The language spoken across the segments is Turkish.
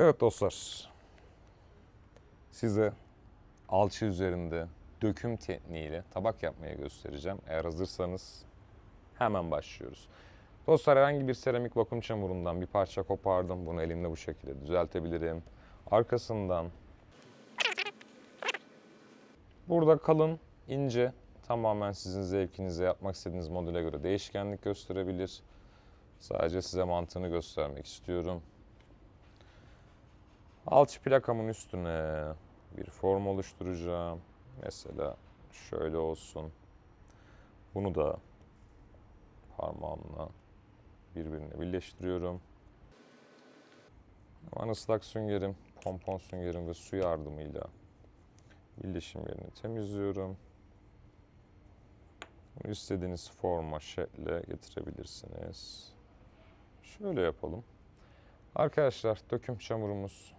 Evet dostlar. Size alçı üzerinde döküm tekniğiyle tabak yapmayı göstereceğim. Eğer hazırsanız hemen başlıyoruz. Dostlar herhangi bir seramik vakum çamurundan bir parça kopardım. Bunu elimle bu şekilde düzeltebilirim. Arkasından burada kalın, ince tamamen sizin zevkinize yapmak istediğiniz modele göre değişkenlik gösterebilir. Sadece size mantığını göstermek istiyorum. Alçı plakamın üstüne bir form oluşturacağım. Mesela şöyle olsun. Bunu da parmağımla birbirine birleştiriyorum. Hemen ıslak süngerim, pompon süngerim ve su yardımıyla birleşim yerini temizliyorum. Bunu istediğiniz forma, şekle getirebilirsiniz. Şöyle yapalım. Arkadaşlar döküm çamurumuz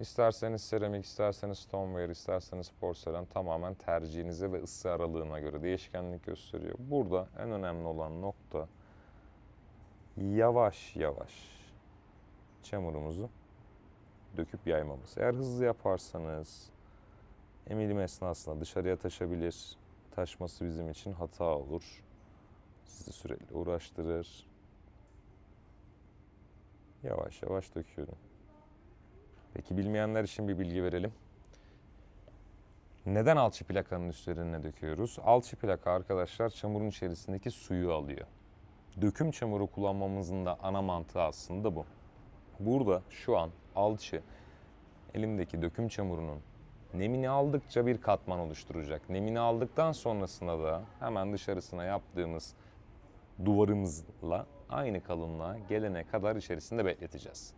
İsterseniz seramik, isterseniz stoneware, isterseniz porselen tamamen tercihinize ve ısı aralığına göre değişkenlik gösteriyor. Burada en önemli olan nokta yavaş yavaş çamurumuzu döküp yaymamız. Eğer hızlı yaparsanız emilim esnasında dışarıya taşabilir. Taşması bizim için hata olur. Sizi sürekli uğraştırır. Yavaş yavaş döküyorum. Peki bilmeyenler için bir bilgi verelim. Neden alçı plakanın üstlerine döküyoruz? Alçı plaka arkadaşlar çamurun içerisindeki suyu alıyor. Döküm çamuru kullanmamızın da ana mantığı aslında bu. Burada şu an alçı elimdeki döküm çamurunun nemini aldıkça bir katman oluşturacak. Nemini aldıktan sonrasında da hemen dışarısına yaptığımız duvarımızla aynı kalınlığa gelene kadar içerisinde bekleteceğiz.